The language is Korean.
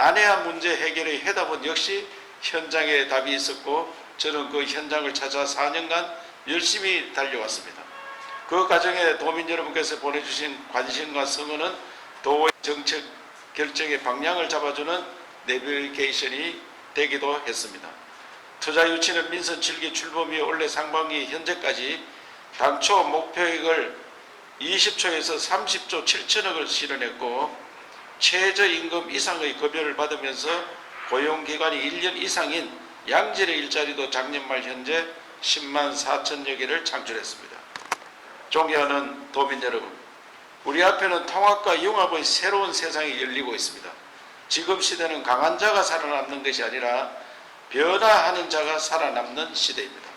난해한 문제 해결의 해답은 역시 현장에 답이 있었고 저는 그 현장을 찾아 4년간 열심히 달려왔습니다. 그 과정에 도민 여러분께서 보내주신 관심과 성원은 도의 정책 결정의 방향을 잡아주는 내비게이션이 되기도 했습니다. 투자 유치는 민선 7기 출범 이후 올해 상반기 현재까지 당초 목표액을 20초에서 30조 7천억을 실현했고 최저임금 이상의 급여를 받으면서 고용기간이 1년 이상인 양질의 일자리도 작년 말 현재 10만 4천여 개를 창출했습니다. 존경하는 도민 여러분, 우리 앞에는 통합과 융합의 새로운 세상이 열리고 있습니다. 지금 시대는 강한 자가 살아남는 것이 아니라 변화하는 자가 살아남는 시대입니다.